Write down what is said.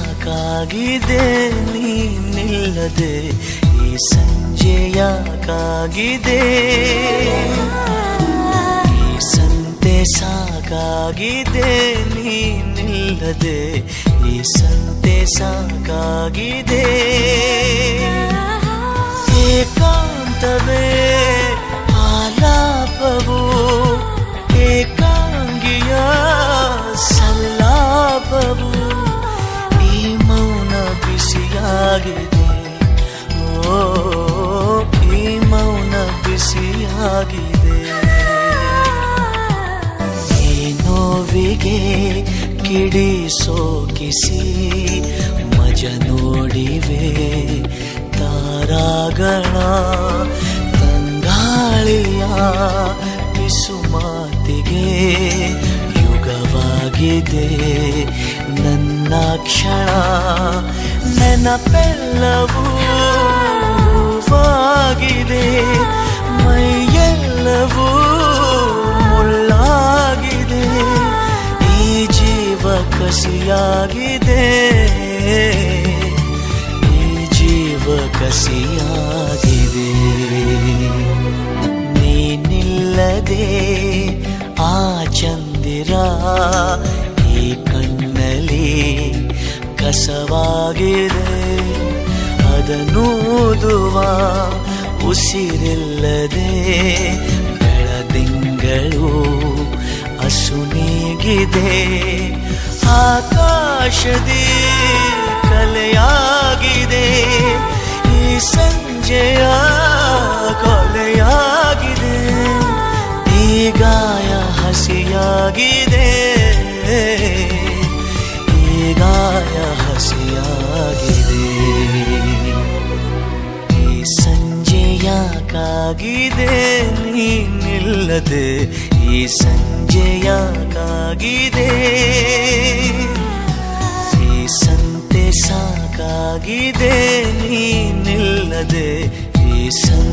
ಸಾಕಾಗಿದೆ ನೀನಿಲ್ಲದೆ ಈ ಸಂಜೆ ಯಾಕಾಗಿದೆ ಈ ಸಂತೆ ಸಾಕಾಗಿದೆ ನೀನಿಲ್ಲದೆ ಈ ಸಂತೆ ಸಾಕಾಗಿದೆ ಏಕಾಂತವೇ ಆಲಾಪವು ಬಿಸಿಯಾಗಿದೆ ಓ, ಈ ಮೌನ ಬಿಸಿಯಾಗಿದೆ. ಈ ನೋವಿಗೆ ಕಿಡಿ ಸೋಕಿಸಿ, ಮಜ ನೋಡಿವೆ ತಾರಾಗಣ ತಂಗಾಳಿಯ ಬಿಸುಮಾತಿಗೆ ಯುಗವಾಗಿದೆ. ನನ್ನ ಕ್ಷಣ ನೆನಪೆಲ್ಲವೂ ಹೂವಾಗಿದೆ ಮೈಯೆಲ್ಲವೂ ಮುಳ್ಳಾಗಿದೆ ಈ ಜೀವ ಕಸಿಯಾಗಿದೆ ಈ ಜೀವ ಕಸಿಯಾಗಿದೆ ನೀನಿಲ್ಲದೆ ಆ ಚಂದಿರ ಈ ಕಣ್ಣಲ್ಲಿ ಕಸವಾಗಿದೆ. ಅದನ್ನೂದುವ ಉಸಿರಿಲ್ಲದೆ ಬೆಳದಿಂಗಳು ಅಸುನೀಗಿದೆ ಆಕಾಶದಿ ಕಲೆಯಾಗಿದೆ. ಈ ಸಂಜೆಯ ಕೊಲೆಯಾಗಿದೆ. ಈ ಗಾಯ ಹಸಿಯಾಗಿದೆ. ಗಾಯ ಹಸಿಯಾಗಿದೆ. ಈ ಸಂಜೆ ಯಾಕಾಗಿದೆ ನೀನಿಲ್ಲದೆ. ಈ ಸಂಜೆ ಯಾಕಾಗಿದೆ ಈ ಸಂತೆ ಸಾಕಾಗಿದೆ, ನೀನಿಲ್ಲದೆ. ಈ ಸಂತೆ